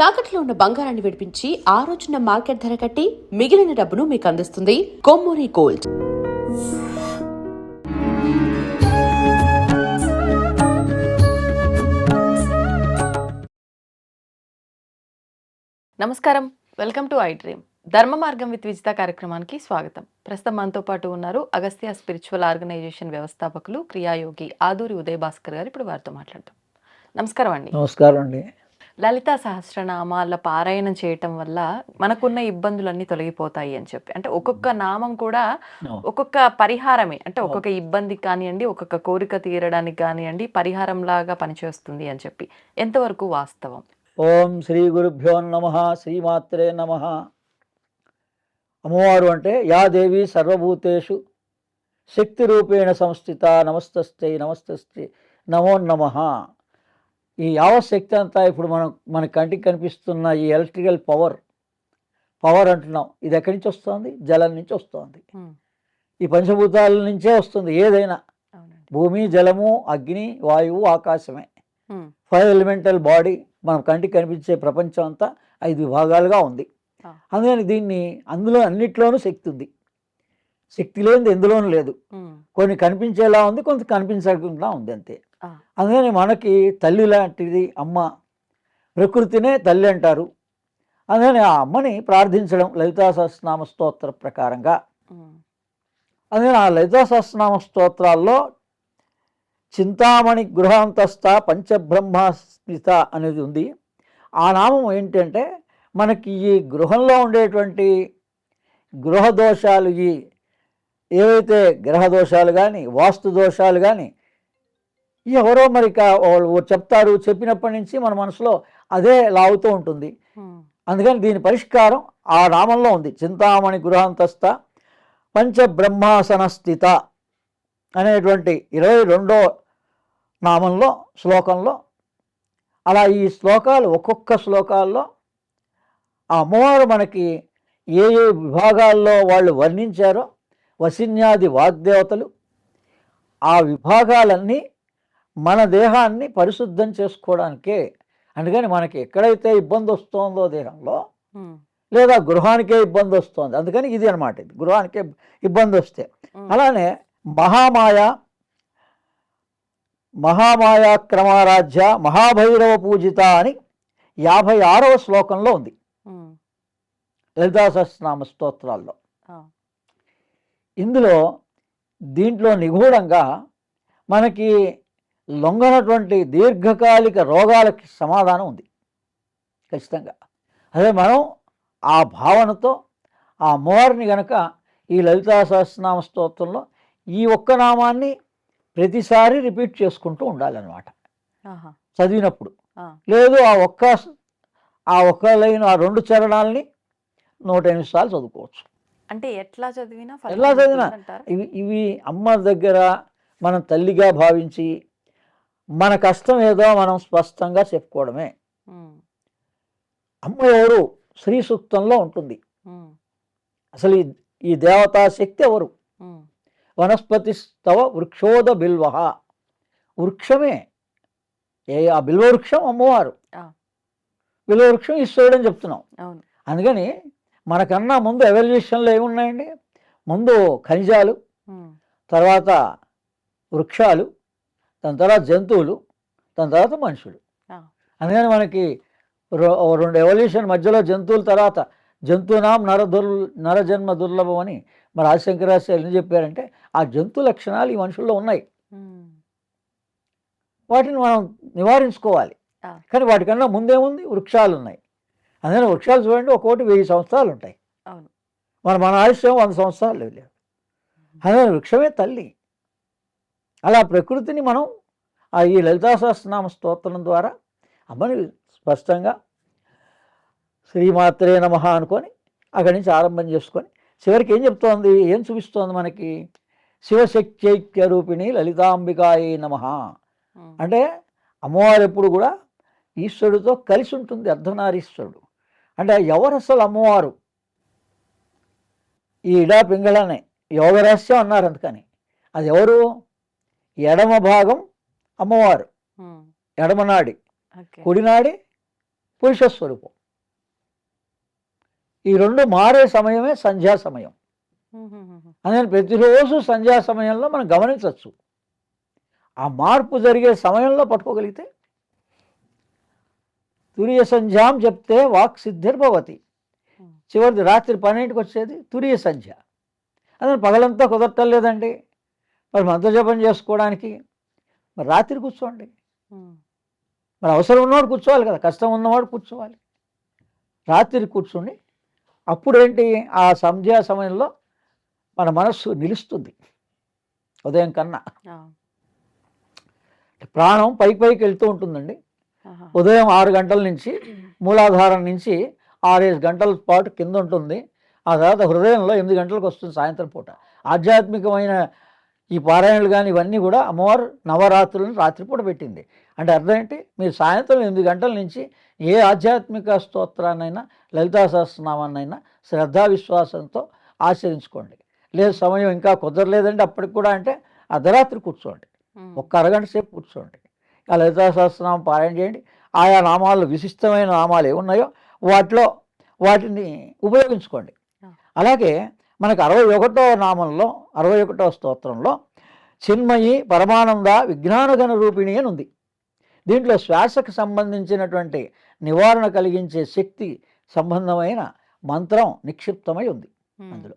తాకట్లో ఉన్న బంగారాన్ని విడిపించి ఆ రోజున మార్కెట్ ధర కట్టి మిగిలిన డబ్బును మీకు అందిస్తుంది కొమ్మూరి గోల్డ్. నమస్కారం. Welcome to I dream. Dharma Margam with Vijitha కార్యక్రమానికి స్వాగతం. ప్రస్తుతం మనతో పాటు ఉన్నారు అగస్త్య స్పిరిచువల్ ఆర్గనైజేషన్ వ్యవస్థాపకులు క్రియాయోగి ఆదూరి ఉదయ్ భాస్కర్ గారు. ఇప్పుడు వారితో మాట్లాడతాం నమస్కారం అండి. నమస్కారం అండి. లలిత సహస్రనామాల పారాయణం చేయటం వల్ల మనకున్న ఇబ్బందులన్నీ తొలగిపోతాయి అని చెప్పి. అంటే ఒక్కొక్క నామం కూడా ఒక్కొక్క పరిహారమే. అంటే ఒక్కొక్క ఇబ్బంది కానివ్వండి ఒక్కొక్క కోరిక తీరడానికి కానివ్వండి పరిహారం లాగా పనిచేస్తుంది అని చెప్పి. ఎంతవరకు వాస్తవం? ఓం శ్రీ గురుభ్యో నమ శ్రీమాత్రే నమ. అమ్మవారు అంటే యా దేవి సర్వభూతేషు. శక్తి రూపేణ సంస్థిత నమస్తస్తే నమస్తస్తే. నమో నమ. ఈ యావశక్తి అంతా ఇప్పుడు మనం మన కంటికి కనిపిస్తున్న ఈ ఎలక్ట్రికల్ పవర్ పవర్ అంటున్నాం. ఇది ఎక్కడి నుంచి వస్తుంది? జలం నుంచి వస్తుంది. ఈ పంచభూతాల నుంచే వస్తుంది. ఏదైనా భూమి జలము అగ్ని వాయువు ఆకాశమే. ఫైవ్ ఎలిమెంటల్ బాడీ మనం కంటికి కనిపించే ప్రపంచం అంతా ఐదు విభాగాలుగా ఉంది. అందుకని దీన్ని అందులో అన్నిట్లోనూ శక్తి ఉంది. శక్తి లేనిది ఎందులోనూ లేదు. కొన్ని కనిపించేలా ఉంది కొంత కనిపించకుండా ఉంది అంతే. అందుకని మనకి తల్లి లాంటిది అమ్మ ప్రకృతినే తల్లి అంటారు. అందుకని ఆ అమ్మని ప్రార్థించడం లలితా సహస్రనామ స్తోత్ర ప్రకారంగా. అందుకని ఆ లలితా సహస్రనామ స్తోత్రాల్లో చింతామణి గృహాంతస్థ పంచబ్రహ్మ స్మిత అనేది ఉంది. ఆ నామం ఏంటంటే మనకి ఈ గృహంలో ఉండేటువంటి గృహ దోషాలు ఈ ఏవైతే గ్రహ దోషాలు కానీ వాస్తు దోషాలు కానీ ఎవరో మరి వాళ్ళు చెప్తారు చెప్పినప్పటి నుంచి మన మనసులో అదే లాగుతూ ఉంటుంది. అందుకని దీని పరిష్కారం ఆ నామంలో ఉంది. చింతామణి గృహాంతస్థ పంచబ్రహ్మాసన స్థిత అనేటువంటి ఇరవై రెండో నామంలో శ్లోకంలో అలా ఈ శ్లోకాలు ఒక్కొక్క శ్లోకాల్లో ఆ అమ్మవారు మనకి ఏ ఏ విభాగాల్లో వాళ్ళు వర్ణించారో వసిన్యాది వాగ్దేవతలు ఆ విభాగాలన్నీ మన దేహాన్ని పరిశుద్ధం చేసుకోవడానికే. అందుకని మనకి ఎక్కడైతే ఇబ్బంది వస్తుందో దేహంలో లేదా గృహానికే ఇబ్బంది వస్తుంది. అందుకని ఇది అనమాట ఇది. గృహానికే ఇబ్బంది వస్తే. అలానే మహామాయ మహామాయా క్రమారాధ్య మహాభైరవ పూజిత అని యాభై ఆరవ శ్లోకంలో ఉంది. లలితా సహస్రనామ స్తోత్రాల్లో. ఇందులో దీంట్లో నిగూఢంగా మనకి లొంగనటువంటి దీర్ఘకాలిక రోగాలకి సమాధానం ఉంది. ఖచ్చితంగా. అదే మనం ఆ భావనతో ఆ అమ్మవారిని గనక ఈ లలితా సహస్రనామ స్తోత్రంలో ఈ ఒక్క నామాన్ని ప్రతిసారి రిపీట్ చేసుకుంటూ ఉండాలన్నమాట. చదివినప్పుడు. లేదు ఆ ఒక్క ఆ ఒక్క లైన్ ఆ రెండు చరణాలని నూట ఎనిమిది సార్లు చదువుకోవచ్చు. అంటే ఎట్లా చదివినా ఎలా చదివినా? ఇవి ఇవి అమ్మ దగ్గర మనం తల్లిగా భావించి మన కష్టం ఏదో మనం స్పష్టంగా చెప్పుకోవడమే. అమ్మ ఎవరు? శ్రీ సూక్తంలో ఉంటుంది అసలు ఈ ఈ దేవతా శక్తి ఎవరు? వనస్పతి స్తవ వృక్షోద బిల్వ. వృక్షమే. ఏ ఆ బిల్వ వృక్షం అమ్మవారు. బిల్వ వృక్షం ఈశ్వరుడు అని చెప్తున్నాం. అందుకని మనకన్నా ముందు ఎవల్యూషన్లో ఏమున్నాయండి ముందు ఖనిజాలు తర్వాత వృక్షాలు దాని తర్వాత జంతువులు దాని తర్వాత మనుషులు. అందుకని మనకి రెండు ఎవల్యూషన్ మధ్యలో జంతువుల తర్వాత జంతువునాం నర దుర్ నరజన్మ దుర్లభం అని మరి ఆదిశంకరాచార్యులు ఏం చెప్పారంటే ఆ జంతు లక్షణాలు ఈ మనుషుల్లో ఉన్నాయి. వాటిని మనం నివారించుకోవాలి. కానీ వాటికన్నా ముందేముంది? వృక్షాలు ఉన్నాయి అందుకని వృక్షాలు చూడండి ఒక్కోటి వెయ్యి సంవత్సరాలు ఉంటాయి. మన మన ఆయుష్యం వంద సంవత్సరాలు లేవు అందుకని వృక్షమే తల్లి. అలా ప్రకృతిని మనం ఈ లలితా సహస్రనామ స్తోత్రం ద్వారా అమ్మని స్పష్టంగా శ్రీమాత్రే నమ అనుకొని అక్కడి నుంచి ఆరంభం చేసుకొని చివరికి ఏం చెప్తోంది? ఏం చూపిస్తోంది మనకి? శివశక్త్యైక్య రూపిణి లలితాంబికాయ నమ. అంటే అమ్మవారు ఎప్పుడు కూడా ఈశ్వరుడితో కలిసి ఉంటుంది అర్ధనారీశ్వరుడు. అంటే ఎవరు అసలు అమ్మవారు? ఈ ఇడా పింగళనే. యోగరహస్యం అన్నారు అందుకని. అది ఎవరు? ఎడమ భాగం అమ్మవారు. ఎడమనాడి. కుడినాడి పురుష స్వరూపం ఈ రెండు మారే సమయమే సంధ్యా సమయం. అందుకని ప్రతిరోజు సంధ్యా సమయంలో మనం గమనించవచ్చు. ఆ మార్పు జరిగే సమయంలో పట్టుకోగలిగితే తురియ సంధ్యాం చెప్తే వాక్ సిద్ధిర్భవతి. చివరిది రాత్రి పన్నెండుకి వచ్చేది తురియ సంధ్య. అందుకని పగలంతా కుదరటం లేదండి. మరి మంత్రజపం చేసుకోవడానికి మరి రాత్రి కూర్చోండి. మరి అవసరం ఉన్నవాడు కూర్చోవాలి కదా కష్టం ఉన్నవాడు కూర్చోవాలి. రాత్రి కూర్చొని అప్పుడేంటి ఆ సంధ్యా సమయంలో మన మనస్సు నిలుస్తుంది. ఉదయం కన్నా. ప్రాణం పైకి పైకి వెళ్తూ ఉంటుందండి. ఉదయం ఆరు గంటల నుంచి మూలాధారం నుంచి ఆరేడు గంటల పాటు కింద ఉంటుంది. ఆ తర్వాత హృదయంలో ఎనిమిది గంటలకు వస్తుంది సాయంత్రం పూట. ఆధ్యాత్మికమైన ఈ పారాయణలు కానీ ఇవన్నీ కూడా అమ్మవారు నవరాత్రులను రాత్రిపూట పెట్టింది. అంటే అర్థం ఏంటి? మీరు సాయంత్రం ఎనిమిది గంటల నుంచి ఏ ఆధ్యాత్మిక స్తోత్రాన్నైనా లలితా సహస్రనామాన్నైనా శ్రద్ధా విశ్వాసంతో ఆచరించుకోండి. లేదు సమయం ఇంకా కుదరలేదంటే అప్పటికి కూడా అంటే అర్ధరాత్రి కూర్చోండి. ఒక్క అరగంట సేపు కూర్చోండి. ఆ లలితా సహస్రనామం పారాయణ చేయండి. ఆయా నామాలు విశిష్టమైన నామాలు ఏమున్నాయో వాటిలో వాటిని ఉపయోగించుకోండి. అలాగే మనకు అరవై ఒకటో నామంలో అరవై ఒకటో స్తోత్రంలో చిన్మయి పరమానంద విజ్ఞానగణ రూపిణి అని ఉంది. దీంట్లో శ్వాసకు సంబంధించినటువంటి నివారణ కలిగించే శక్తి సంబంధమైన మంత్రం నిక్షిప్తమై ఉంది అందులో.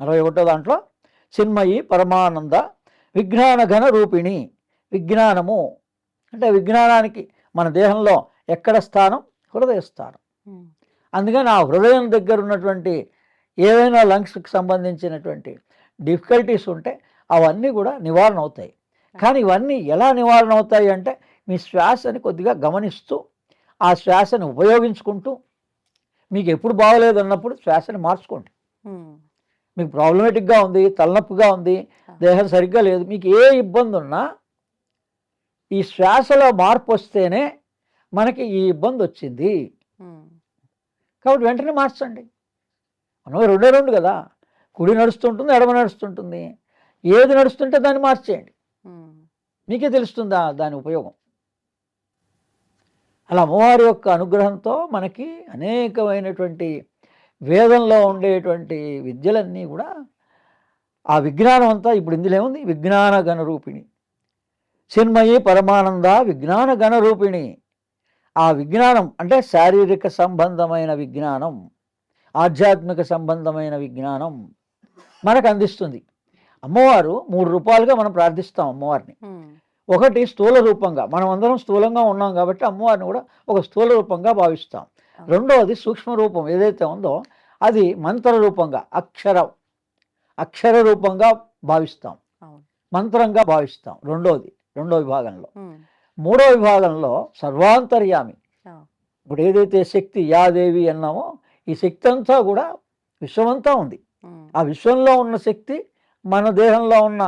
అరవై ఒకటో దాంట్లో చిన్మయి పరమానంద విజ్ఞానఘన రూపిణి విజ్ఞానము. అంటే విజ్ఞానానికి మన దేహంలో ఎక్కడ స్థానం? హృదయ స్థానం. అందుకని ఆ హృదయం దగ్గర ఉన్నటువంటి ఏవైనా లంగ్స్కి సంబంధించినటువంటి డిఫికల్టీస్ ఉంటే అవన్నీ కూడా నివారణ అవుతాయి కానీ ఇవన్నీ ఎలా నివారణ అవుతాయి అంటే మీ శ్వాసని కొద్దిగా గమనిస్తూ ఆ శ్వాసని ఉపయోగించుకుంటూ మీకు ఎప్పుడు బాగోలేదు అన్నప్పుడు శ్వాసని మార్చుకోండి. మీకు ప్రాబ్లమేటిక్గా ఉంది తలనొప్పిగా ఉంది దేహం సరిగ్గా లేదు మీకు ఏ ఇబ్బంది ఉన్నా ఈ శ్వాసలో మార్పు వస్తేనే మనకి ఈ ఇబ్బంది వచ్చింది కాబట్టి వెంటనే మార్చండి. మనం రెండే రెండు కదా. కుడి నడుస్తుంటుంది ఎడమ నడుస్తుంటుంది. ఏది నడుస్తుంటే దాన్ని మార్చేయండి. మీకే తెలుస్తుందా దాని ఉపయోగం? అలా అమ్మవారి యొక్క అనుగ్రహంతో మనకి అనేకమైనటువంటి వేదంలో ఉండేటువంటి విద్యలన్నీ కూడా ఆ విజ్ఞానం అంతా ఇప్పుడు ఇందులో ఏముంది? విజ్ఞాన గణరూపిణి చిన్మయి పరమానంద విజ్ఞాన గణరూపిణి ఆ విజ్ఞానం అంటే శారీరక సంబంధమైన విజ్ఞానం. ఆధ్యాత్మిక సంబంధమైన విజ్ఞానం మనకు అందిస్తుంది. అమ్మవారు మూడు రూపాలుగా మనం ప్రార్థిస్తాం అమ్మవారిని. ఒకటి స్థూల రూపంగా మనం అందరం స్థూలంగా ఉన్నాం కాబట్టి అమ్మవారిని కూడా ఒక స్థూల రూపంగా భావిస్తాం. రెండవది సూక్ష్మ రూపం ఏదైతే ఉందో అది మంత్ర రూపంగా అక్షరం అక్షర రూపంగా భావిస్తాం. మంత్రంగా భావిస్తాం రెండవది రెండో విభాగంలో. మూడో విభాగంలో సర్వాంతర్యామి. ఇప్పుడు ఏదైతే శక్తి యాదేవి అన్నామో ఈ శక్తి అంతా కూడా విశ్వమంతా ఉంది. ఆ విశ్వంలో ఉన్న శక్తి మన దేహంలో ఉన్న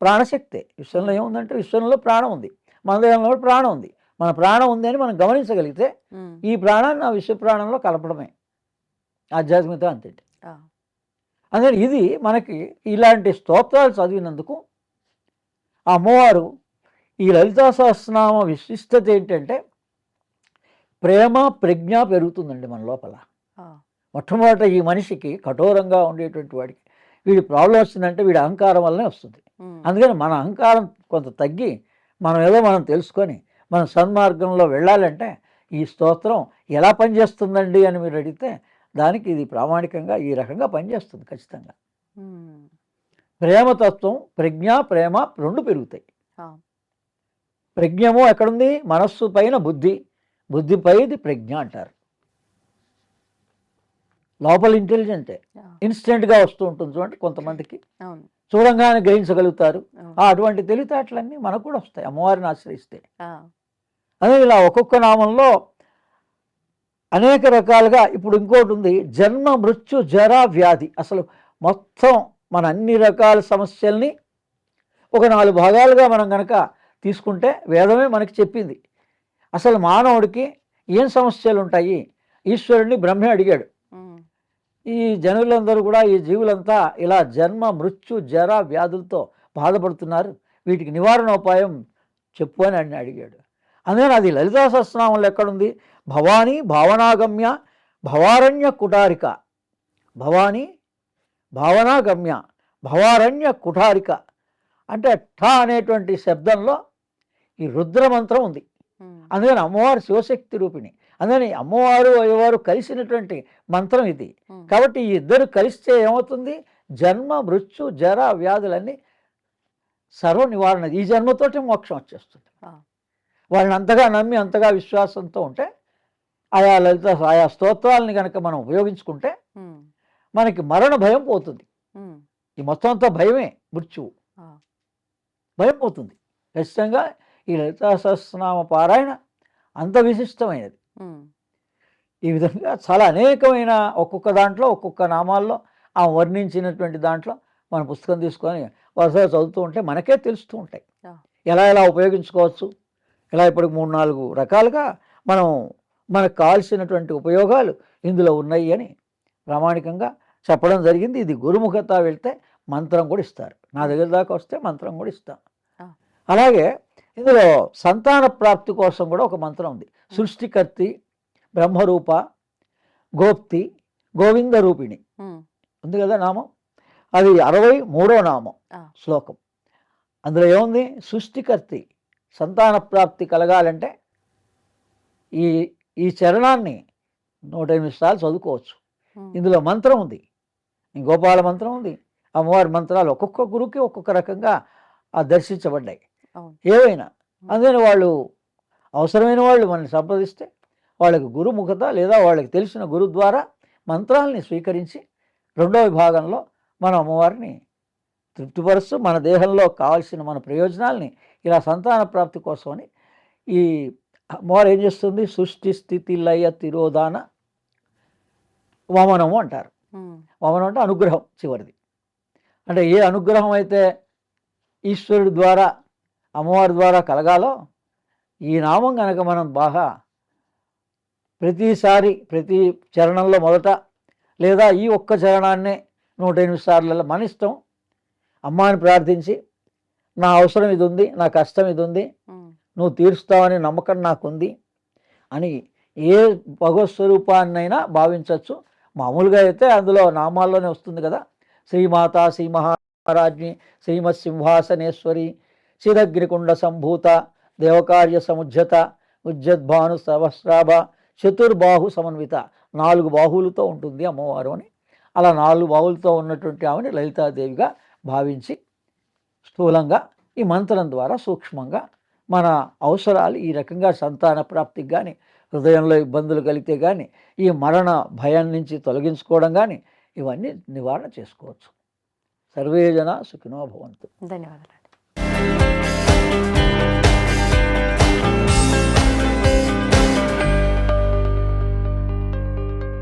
ప్రాణశక్తే. విశ్వంలో ఏముందంటే విశ్వంలో ప్రాణం ఉంది. మన దేహంలో కూడా ప్రాణం ఉంది. మన ప్రాణం ఉంది అని మనం గమనించగలిగితే ఈ ప్రాణాన్ని ఆ విశ్వ ప్రాణంలో కలపడమే. ఆధ్యాత్మికత అంతే. అందుకని ఇది మనకి ఇలాంటి స్తోత్రాలు చదివినందుకు ఆ అమ్మవారు ఈ లలితా సహస్రనామ విశిష్టత ఏంటంటే ప్రేమ ప్రజ్ఞ పెరుగుతుందండి మన లోపల. మొట్టమొదట ఈ మనిషికి కఠోరంగా ఉండేటువంటి వాడికి వీడి ప్రాబ్లం వస్తుందంటే వీడి అహంకారం వల్లనే వస్తుంది. అందుకని మన అహంకారం కొంత తగ్గి మనం ఏదో మనం తెలుసుకొని మనం సన్మార్గంలో వెళ్ళాలంటే ఈ స్తోత్రం ఎలా పనిచేస్తుందండి అని మీరు అడిగితే దానికి ఇది ప్రామాణికంగా ఈ రకంగా పనిచేస్తుంది ఖచ్చితంగా. ప్రేమతత్వం ప్రజ్ఞ ప్రేమ రెండు పెరుగుతాయి. ప్రజ్ఞము ఎక్కడుంది? మనస్సు పైన బుద్ధి. బుద్ధి ప్రజ్ఞ అంటారు. లోపల ఇంటెలిజెంటే ఇన్స్టెంట్గా వస్తూ ఉంటుంది చూడండి కొంతమందికి. చూడంగానే గ్రహించగలుగుతారు. అటువంటి తెలివితేటలన్నీ మనకు కూడా వస్తాయి. అమ్మవారిని ఆశ్రయిస్తే. అదే ఇలా ఒక్కొక్క నామంలో అనేక రకాలుగా ఇప్పుడు ఇంకోటి ఉంది. జన్మ మృత్యు జర వ్యాధి. అసలు మొత్తం మన అన్ని రకాల సమస్యల్ని ఒక నాలుగు భాగాలుగా మనం కనుక తీసుకుంటే వేదమే మనకి చెప్పింది. అసలు మానవుడికి ఏం సమస్యలు ఉంటాయి ఈశ్వరుడిని బ్రహ్మే అడిగాడు. ఈ జనులందరూ కూడా ఈ జీవులంతా ఇలా జన్మ మృత్యు జర వ్యాధులతో బాధపడుతున్నారు. వీటికి నివారణ ఉపాయం చెప్పు అని ఆయన అడిగాడు. అందుకని అది లలితా సహస్రనామంలో ఎక్కడుంది? భవానీ భావనాగమ్య భవారణ్య కుటారిక. భవానీ భావనాగమ్య భవారణ్య కుఠారిక అంటే ఠ అనేటువంటి శబ్దంలో ఈ రుద్ర మంత్రం ఉంది అందుకని అమ్మవారు శివశక్తి రూపిణి. అందుకని అమ్మవారు అయ్యవారు కలిసినటువంటి మంత్రం ఇది. కాబట్టి ఈ ఇద్దరు కలిస్తే ఏమవుతుంది? జన్మ మృత్యు జర వ్యాధులన్నీ సర్వ నివారణ ఈ జన్మతోటి మోక్షం వచ్చేస్తుంది. వాళ్ళని అంతగా నమ్మి అంతగా విశ్వాసంతో ఉంటే ఆయా లలిత ఆయా స్తోత్రాలని కనుక మనం ఉపయోగించుకుంటే మనకి మరణ భయం పోతుంది. ఈ మొత్తం అంతా భయమే మృత్యువు. భయం పోతుంది. ఖచ్చితంగా ఈ లలితా సహస్రనామ పారాయణ అంత విశిష్టమైనది. ఈ విధంగా చాలా అనేకమైన ఒక్కొక్క దాంట్లో ఒక్కొక్క నామాల్లో ఆ వర్ణించినటువంటి దాంట్లో మన పుస్తకం తీసుకొని వరుసగా చదువుతూ ఉంటే మనకే తెలుస్తూ ఉంటాయి. ఎలా ఎలా ఉపయోగించుకోవచ్చు? ఇలా ఇప్పుడు మూడు నాలుగు రకాలుగా మనం మనకు కావాల్సినటువంటి ఉపయోగాలు ఇందులో ఉన్నాయి అని ప్రామాణికంగా చెప్పడం జరిగింది. ఇది గురుముఖత వెళ్తే మంత్రం కూడా ఇస్తారు. నా దగ్గర దాకా వస్తే మంత్రం కూడా ఇస్తాం. అలాగే ఇందులో సంతాన ప్రాప్తి కోసం కూడా ఒక మంత్రం ఉంది. సృష్టికర్తి బ్రహ్మరూప గోప్తి గోవింద రూపిణి. ఉంది కదా నామం? అది అరవై మూడో నామం. శ్లోకం. అందులో ఏముంది? సృష్టికర్తి సంతాన ప్రాప్తి కలగాలంటే ఈ ఈ చరణాన్ని నూట ఎనిమిది సార్లు చదువుకోవచ్చు. ఇందులో మంత్రం ఉంది. గోపాల మంత్రం ఉంది. అమ్మవారి మంత్రాలు ఒక్కొక్క గురువుకి ఒక్కొక్క రకంగా ఆ దర్శించబడ్డాయి. ఏవైనా. అందుకని వాళ్ళు అవసరమైన వాళ్ళు మనల్ని సంప్రదిస్తే వాళ్ళకి గురుముఖత లేదా వాళ్ళకి తెలిసిన గురు ద్వారా మంత్రాలని స్వీకరించి రెండవ విభాగంలో మన అమ్మవారిని తృప్తిపరుస్తూ మన దేహంలో కావాల్సిన మన ప్రయోజనాల్ని ఇలా సంతాన ప్రాప్తి కోసమని ఈ అమ్మవారు ఏం చేస్తుంది? సృష్టి స్థితి లయ తిరోధాన వమనము అంటారు. వమనం అంటే అనుగ్రహం చివరిది. అంటే ఏ అనుగ్రహం అయితే ఈశ్వరుడి ద్వారా అమ్మవారి ద్వారా కలగాలో ఈ నామం కనుక మనం బాగా ప్రతిసారి ప్రతి చరణంలో మొదట లేదా ఈ ఒక్క చరణాన్నే నూట ఎనిమిది సార్లు మన ఇష్టం అమ్మాని ప్రార్థించి నా అవసరం ఇది ఉంది నా కష్టం ఇది ఉంది నువ్వు తీరుస్తావని నమ్మకం నాకుంది అని ఏ భగవత్ స్వరూపాన్నైనా భావించవచ్చు మామూలుగా అయితే అందులో నామాల్లోనే వస్తుంది కదా. శ్రీమాత శ్రీ మహారాజ్ఞి శ్రీమత్ సింహాసనేశ్వరి శిరగ్రికుండ సంభూత దేవకార్య సముజ్జత ఉజ్జద్భాను సహస్రాభ చతుర్బాహు సమన్విత. నాలుగు బాహువులతో ఉంటుంది అమ్మవారు అని. అలా నాలుగు బాహువులతో ఉన్నటువంటి ఆమెని లలితాదేవిగా భావించి స్థూలంగా ఈ మంత్రం ద్వారా సూక్ష్మంగా మన అవసరాలు ఈ రకంగా సంతాన ప్రాప్తికి కానీ హృదయంలో ఇబ్బందులు కలిగితే కానీ ఈ మరణ భయం నుంచి తొలగించుకోవడం కానీ ఇవన్నీ నివారణ చేసుకోవచ్చు. సర్వేజన సుఖినో భవంతు. ధన్యవాదాలు.